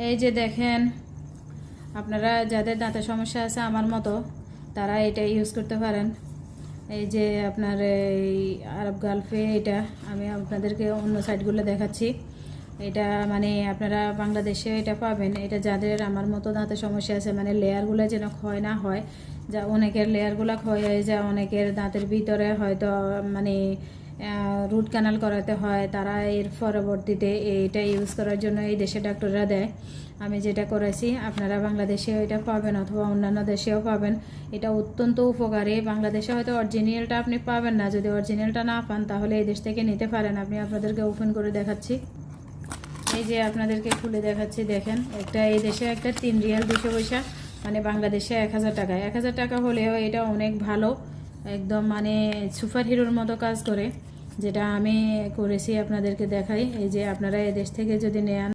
এই যে দেখেন, আপনারা যাদের দাঁতের সমস্যা আছে আমার মতো, তারা এটা ইউজ করতে পারেন। এই যে আপনার এই আরব গালফে এটা, আমি আপনাদেরকে অন্য সাইডগুলো দেখাচ্ছি। এটা মানে আপনারা বাংলাদেশে এটা পাবেন। এটা যাদের আমার মতো দাঁতের সমস্যা আছে মানে লেয়ারগুলো যেন ক্ষয় না হয়, যা অনেকের লেয়ারগুলো ক্ষয় হয়ে যায়, অনেকের দাঁতের ভিতরে হয়তো মানে রুট ক্যানাল করাতে হয়, তারা এর পরবর্তীতে এইটা ইউজ করার জন্য এই দেশে ডাক্তাররা দেয়। আমি যেটা করেছি, আপনারা বাংলাদেশেও এটা পাবেন অথবা অন্যান্য দেশেও পাবেন। এটা অত্যন্ত উপকারী। বাংলাদেশে হয়তো অরিজিনালটা আপনি পাবেন না। যদি অরিজিনালটা না পান, তাহলে এই দেশ থেকে নিতে পারেন। আমি আপনাদেরকে ওপেন করে দেখাচ্ছি। এই যে আপনাদেরকে খুলে দেখাচ্ছি, দেখেন। একটা এই দেশে একটা তিন রিয়াল দুশো পয়সা মানে বাংলাদেশে এক হাজার টাকা। এক হাজার টাকা হলেও এটা অনেক ভালো। একদম মানে সুপার হিরোর মতো কাজ করে, যেটা আমি করেছি আপনাদেরকে দেখাই। এই যে আপনারা এদেশ থেকে যদি নেন